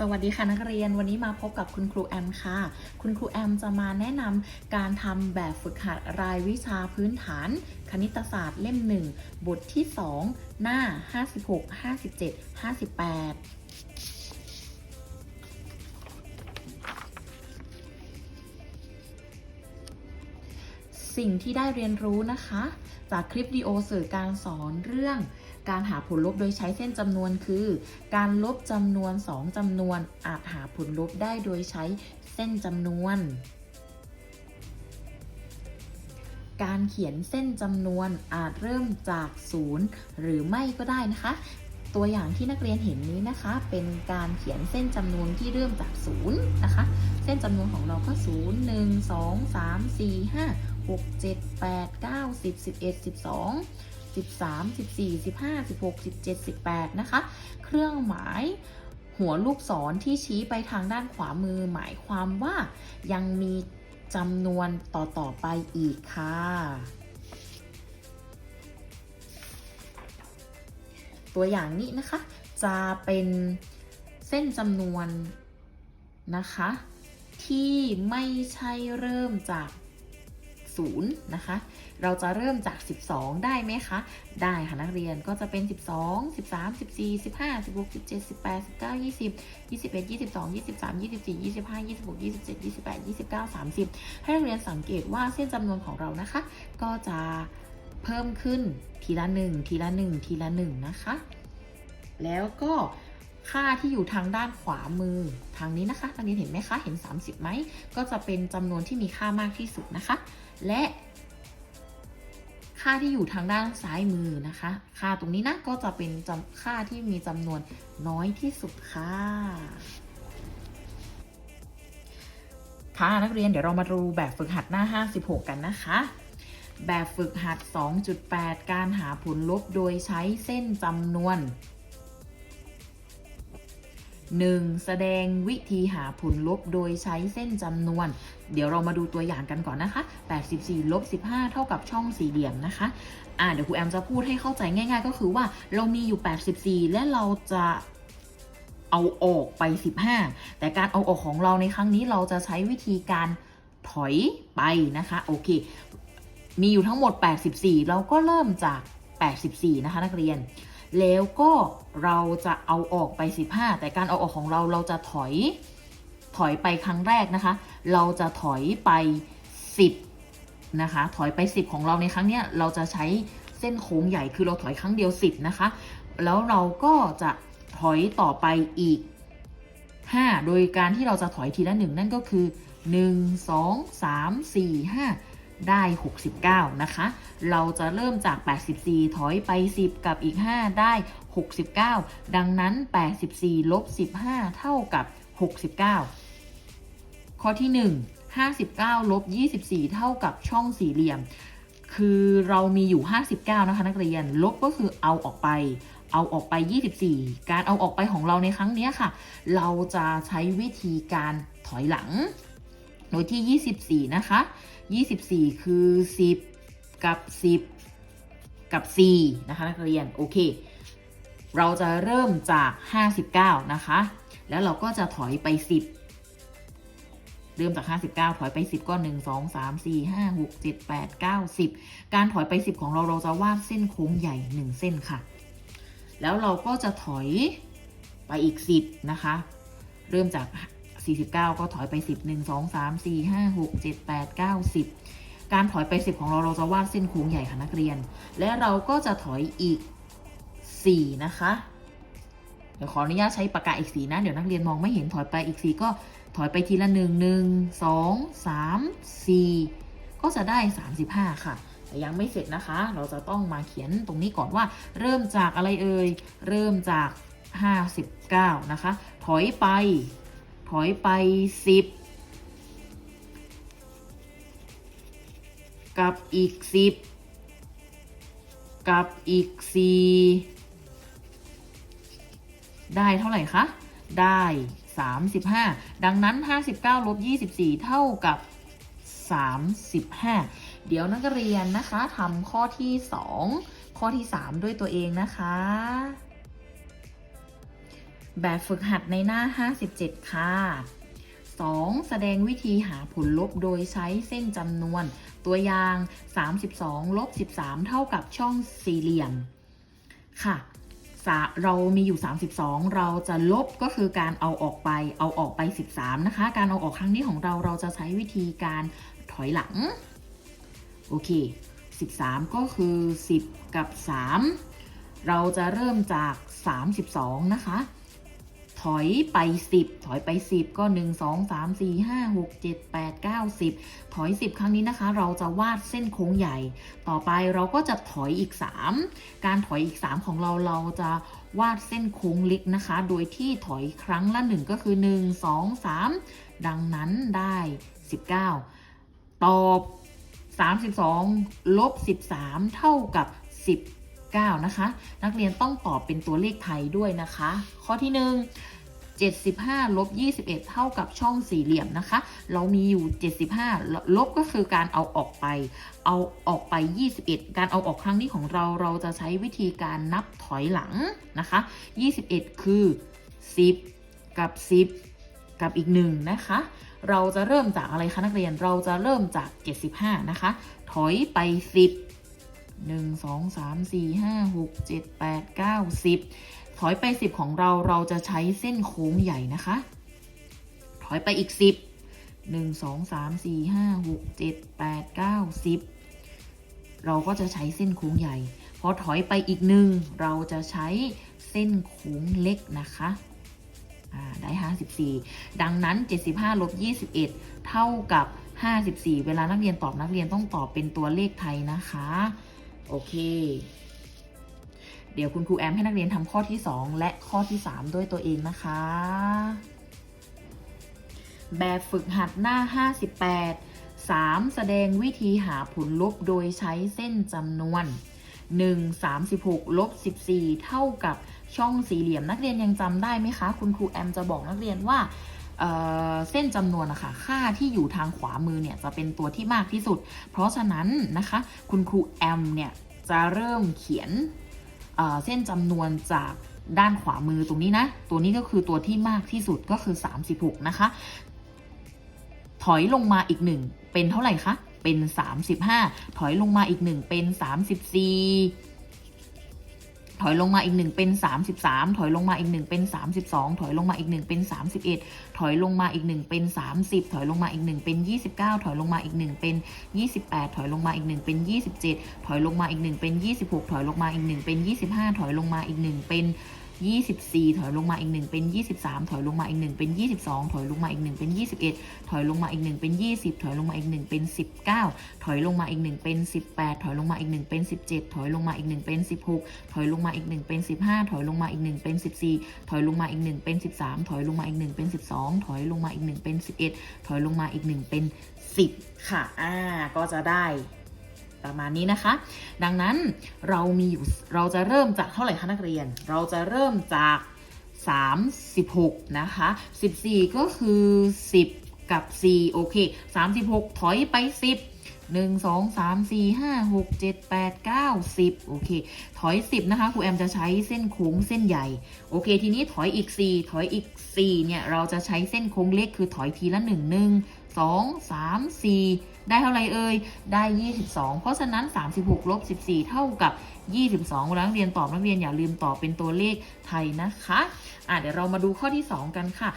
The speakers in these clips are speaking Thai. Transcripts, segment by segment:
สวัสดีค่ะนักเรียนวันนี้มาพบกับคุณครูแอมค่ะ คุณครูแอมจะมาแนะนำการทำแบบฝึกหัดรายวิชาพื้นฐาน คณิตศาสตร์เล่ม 1 บทที่ 2 หน้า 56 57 58สิ่งที่ได้เรียนรู้นะคะ จากคลิปวิดีโอสื่อการสอนเรื่อง การหาผลลบโดยใช้เส้นจำนวนคือ การลบจำนวน 2จำนวน อาจหาผลลบได้โดยใช้เส้นจำนวน การเขียนเส้นจำนวนอาจเริ่มจากศูนย์หรือไม่ก็ได้นะคะ ตัวอย่างที่นักเรียนเห็นนี้นะคะ เป็นการเขียนเส้นจำนวนที่เริ่มจากศูนย์นะคะ เส้นจำนวนของเราก็ศูนย์หนึ่งสองสามสี่ ห้าหกเจ็ดแปดเก้าสิบสามสิบสี่สิบห้าสิบหกสิบเจ็ดสิบแปดนะคะ เครื่องหมายหัวลูกศรที่ชี้ไปทางด้านขวามือ หมายความว่ายังมีจำนวนต่อต่อๆไปอีกค่ะ ตัวอย่างนี้นะคะ จะเป็นเส้นจำนวนนะคะ ที่ไม่ใช่เริ่มจาก 0นะคะ เราจะเริ่มจาก 12 ได้ไหมคะ ได้ค่ะนักเรียนก็จะเป็น 12 13 14 15 16 17 18 19 20 21 22 23 24 25 26 27 28 29 30 ให้นักเรียนสังเกตว่าเส้นจำนวนของเรานะคะ ก็จะเพิ่มขึ้นทีละ 1 ทีละ 1 ทีละ 1 นะคะ แล้วก็ค่าที่อยู่ทางด้านขวามือทางนี้นะคะนักเรียนเห็นไหมคะ เห็น 30ไหม ก็จะเป็นจำนวนที่มีค่ามากที่สุดนะคะ และค่าที่อยู่ทางด้านซ้ายมือนะคะ ค่าตรงนี้นะก็จะเป็นจำค่าที่มีจำนวนน้อยที่สุดค่ะ ค่ะนักเรียนเดี๋ยวเรามาดูแบบฝึกหัดหน้า 56 กันนะคะ แบบฝึกหัด 2.8 การหาผลลบโดยใช้เส้นจำนวน 1. แสดงวิธีหาผลลบโดยใช้เส้นจำนวน เดี๋ยวเรามาดูตัวอย่างกันก่อนนะคะ 84 ลบ 15 เท่ากับช่องสี่เหลี่ยมนะคะ อ่าเดี๋ยวครูแอมจะพูดให้เข้าใจง่าย ๆ ก็คือว่าเรามีอยู่ 84 และเราจะเอาออกไป 15 แต่การเอาออกของเราในครั้งนี้เราจะใช้วิธีการถอยไปนะคะ โอเค มีอยู่ทั้งหมด 84 เราก็เริ่มจาก 84 นะคะ นักเรียน แล้วก็เราจะเอาออกไป 15 แต่การเอาออกของเราเราจะถอยถอยไปครั้งแรกนะคะ เราจะถอยไป 10 นะคะ ถอยไป 10 ของเราในครั้งเนี้ยเราจะใช้เส้นโค้งใหญ่คือเราถอยครั้งเดียว 10 นะคะ แล้วเราก็จะถอยต่อไปอีก 5 โดยการที่เราจะถอยทีละหนึ่งนั่นก็คือ 1 2 3 4 5 ได้ 69 นะคะ เราจะเริ่มจาก 84 ถอยไป 10 กับอีก 5 ได้ 69 ดังนั้น 84 ลบ 15 เท่ากับ 69 ข้อที่ 1 59 ลบ 24 เท่ากับช่องสี่เหลี่ยม คือเรามีอยู่ 59 นะคะ นักเรียน ลบก็คือเอาออกไป เอาออกไป 24 การเอาออกไปของเราในครั้งนี้ค่ะ เราจะใช้วิธีการถอยหลัง โดยที่ 24 นะคะ 24 คือ 10 กับ 10 กับ 4 นะคะ นักเรียน โอเค เราจะเริ่มจาก 59 นะคะ แล้วเราก็จะถอยไป 10เริ่มจาก 59 ถอยไป 10 ก็ 1 2 3 4 5 6 7 8 9 10 การถอยไป 10 ของเราเราจะวาดเส้นโค้งใหญ่ 1 เส้นค่ะ แล้วเราก็จะถอยไปอีก 10 นะคะ เริ่มจาก 49 ก็ถอยไป 10 1 2 3 4 5 6 7 8 9 10 การถอยไป 10 ของเราเราจะวาดเส้นโค้งใหญ่ค่ะนักเรียน และเราก็จะถอยอีก 4 นะคะ เดี๋ยวขออนุญาตใช้ปากกาอีกสีนะ เดี๋ยวนักเรียนมองไม่เห็นถอยไปอีกสีก็ถอยไปทีละ 1 1 2 3 4 ก็จะได้ 35 ค่ะแต่ยังไม่เสร็จนะคะ เราจะต้องมาเขียนตรงนี้ก่อนว่า เริ่มจากอะไรเอ่ย เริ่มจาก 59 นะคะ ถอยไป ถอยไป10กับอีก10กับอีก4ได้เท่าไหร่คะ ได้ 35 ดังนั้น 59ลบ24 เท่ากับ 35 เดี๋ยวนักเรียนนะคะทำข้อที่ 2 ข้อที่ 3 ด้วยตัวเองนะคะ แบบฝึกหัดในหน้า 57 ค่ะ 2. แสดงวิธีหาผลลบโดยใช้เส้นจำนวน ตัวอย่าง 32ลบ13 เท่ากับช่องสี่เหลี่ยม ค่ะ เรามีอยู่ 32 เราจะลบก็คือการเอาออกไป เอาออกไป 13 นะคะ การเอาออกครั้งนี้ของเราเราจะใช้วิธีการถอยหลัง โอเค 13 ก็คือ 10 กับ 3 เราจะเริ่มจาก 32 นะคะ ถอยไป 10 ถอยไป 10 ก็ 1 2 3 4 5 6 7 8 9 10 ถอย 10 ครั้งนี้นะคะ เราจะวาดเส้นโค้งใหญ่ ต่อไปเราก็จะถอยอีก 3 การถอยอีก 3 ของเราเราจะวาดเส้นโค้งเล็กนะคะ โดยที่ถอยครั้งละ 1 ก็คือ 1 2 3 ดังนั้นได้ 19 ตอบ 32 ลบ 13 เท่ากับ 9 นะคะ นักเรียนต้องตอบเป็นตัวเลขไทยด้วยนะคะ ข้อที่ 1 75ลบ21 เท่ากับช่องสี่เหลี่ยมนะคะ เรามีอยู่ 75 ลบก็คือการเอาออกไป เอาออกไป 21 การเอาออกครั้งนี้ของเราเราจะใช้วิธีการนับถอยหลังนะคะ 21 คือ 10 กับ 10 กับอีก 1 นะคะ เราจะเริ่มจากอะไรคะนักเรียนเราจะเริ่มจาก 75 นะคะ ถอยไป 10 1 2 3 4 5 6 7 8 9 10ถอยไป10ของเราเราจะใช้เส้นโค้งใหญ่นะคะ ถอยไปอีก10 1 2 3 4 5 6 7 8 9 10เราก็จะใช้เส้นโค้งใหญ่ พอถอยไปอีกหนึ่งเราจะใช้เส้นโค้งเล็กนะคะอ่าได้ 54 ดังนั้น 75 ลบ 21 เท่ากับ 54 เวลานักเรียนตอบนักเรียนต้องตอบเป็นตัวเลขไทยนะคะ โอเค เดี๋ยวคุณครูแอมให้นักเรียนทำข้อที่ 2 และข้อที่ 3 ด้วยตัวเองนะคะ แบบฝึกหัดหน้า 58 3. แสดงวิธีหาผลลบโดยใช้เส้นจำนวน 1 36ลบ14 เท่ากับช่องสี่เหลี่ยมนักเรียนยังจำได้ไหมคะ คุณครูแอมจะบอกนักเรียนว่า เเส้นจำนวนนะคะค่าที่อยู่ทางขวามือเนี่ยจะเป็นตัวที่มากที่สุด เพราะฉะนั้นนะคะคุณครูแอมเนี่ยจะเริ่มเขียนเเส้นจำนวนจากด้านขวามือตรงนี้นะ ตัวนี้ก็คือตัวที่มากที่สุดก็คือ 36 นะคะ ถอยลงมาอีกหนึ่งเป็นเท่าไหร่คะ เป็น 35 ถอยลงมาอีกหนึ่งเป็น 34 ถอยลงมาอีกหนึ่งเป็น 33 ถอยลงมาอีกหนึ่งเป็น 32 ถอยลงมาอีกหนึ่งเป็น 31 ถอยลงมาอีกหนึ่งเป็น 30 ถอยลงมาอีกหนึ่งเป็น 29 ถอยลงมาอีกหนึ่งเป็น 28 ถอยลงมาอีกหนึ่งเป็น 27 ถอยลงมาอีกหนึ่งเป็น 26 ถอยลงมาอีกหนึ่งเป็น 25 ถอยลงมาอีกหนึ่งเป็น 24 ถอยลงมาอีกหนึ่งเป็น 23 ถอยลงมาอีกหนึ่งเป็น 22 ถอยลงมาอีกหนึ่งเป็น 21 ถอยลงมาอีกหนึ่งเป็น 20 ถอยลงมาอีกหนึ่งเป็น 19 ถอยลงมาอีกหนึ่งเป็น 18 ถอยลงมาอีกหนึ่งเป็น 17 ถอยลงมาอีกหนึ่งเป็น 16 ถอยลงมาอีกหนึ่งเป็น 15 ถอยลงมาอีกหนึ่งเป็น 14 ถอยลงมาอีกหนึ่งเป็น 13 ถอยลงมาอีกหนึ่งเป็น 12 ถอยลงมาอีกหนึ่งเป็น 11 ถอยลงมาอีกหนึ่งเป็น 10 ค่ะ อ่า ก็จะได้ ประมาณนี้นะคะ ดังนั้นเรามีอยู่เราจะเริ่มจากเท่าไหร่คะนักเรียน เราจะเริ่มจาก 36 นะคะ 14 ก็คือ 10 กับ 4 โอเค 36 ถอยไป 10 1 2 3 4 5 6 7 8 9 10โอเค ถอย10นะคะครูแอมจะใช้เส้นโค้งเส้นใหญ่ โอเค ทีนี้ถอยอีก4ถอยอีก4เนี่ย เราจะใช้เส้นโค้งเล็กคือถอยทีละ1 1 2 3 4 ได้เท่าไรเอ่ย ได้ 22 เพราะฉะนั้น 36ลบ14 เท่ากับ 22เวลานักเรียนตอบนักเรียนอย่าลืมตอบเป็นตัวเลขไทยนะคะอะเดี๋ยวเรามาดูข้อที่ 2 กันค่ะ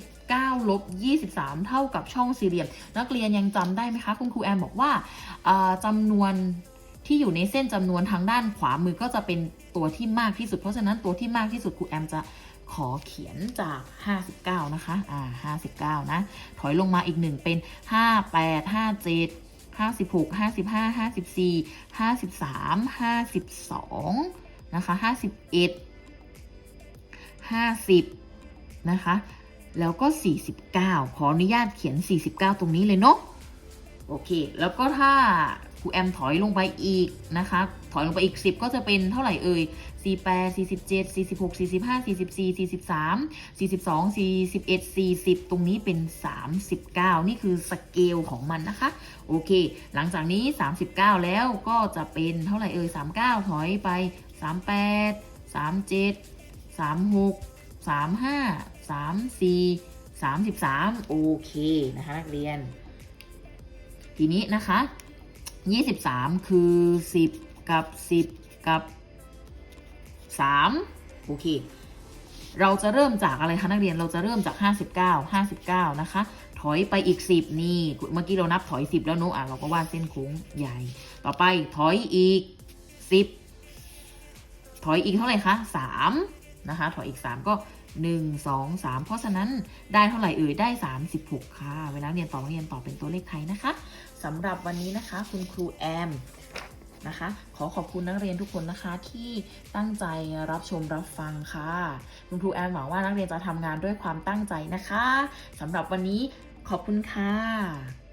59ลบ23 เท่ากับช่องสี่เหลี่ยม นักเรียนยังจำได้ไหมคะคุณครูแอมบอกว่าอ่าจำนวนที่อยู่ในเส้นจำนวนทางด้านขวามือก็จะเป็นตัวที่มากที่สุด เพราะฉะนั้นตัวที่มากที่สุดครูแอมจะ ขอเขียนจาก 59 นะคะ อ่า 59 นะ ถอยลงมาอีกหนึ่งเป็น 58 57 56 55 54 53 52 นะคะ 51 50 นะคะ แล้วก็ 49 ขออนุญาตเขียน 49 ตรงนี้เลยเนาะ โอเค แล้วก็ถ้า ครูแอมถอยลงไปอีกนะคะ ถอยลงไปอีก 10 ก็จะเป็นเท่าไหร่เอ่ย48 47 46 45 44 43 42 41 40 ตรงนี้เป็น 39 นี่คือสเกลของมันนะคะ โอเค หลังจากนี้ 39 แล้วก็จะเป็นเท่าไหร่เอ่ย39 ถอยไป 38 37 36 35 34 33 โอเค นะคะนักเรียน ทีนี้นะคะ 23คือ10กับ10กับ3โอเค เราจะเริ่มจากอะไรคะนักเรียนเราจะเริ่มจาก59 59นะคะ ถอยไปอีก10นี่เมื่อกี้เรานับถอย10แล้วเนอะอะเราก็วาดเส้นโค้งใหญ่ ต่อไปถอยอีก10ถอยอีกเท่าไหร่คะ3นะคะ ถอยอีก3ก็1 2 3เพราะฉะนั้นได้เท่าไหร่เอ่ยได้36ค่ะ เวลาเรียนต่อเรียนต่อเป็นตัวเลขไทยนะคะ สำหรับวันนี้นะคะ คุณครูแอมนะคะ ขอขอบคุณนักเรียนทุกคนนะคะที่ตั้งใจรับชมรับฟังค่ะ คุณครูแอมหวังว่านักเรียนจะทำงานด้วยความตั้งใจนะคะสำหรับวันนี้ขอบคุณค่ะ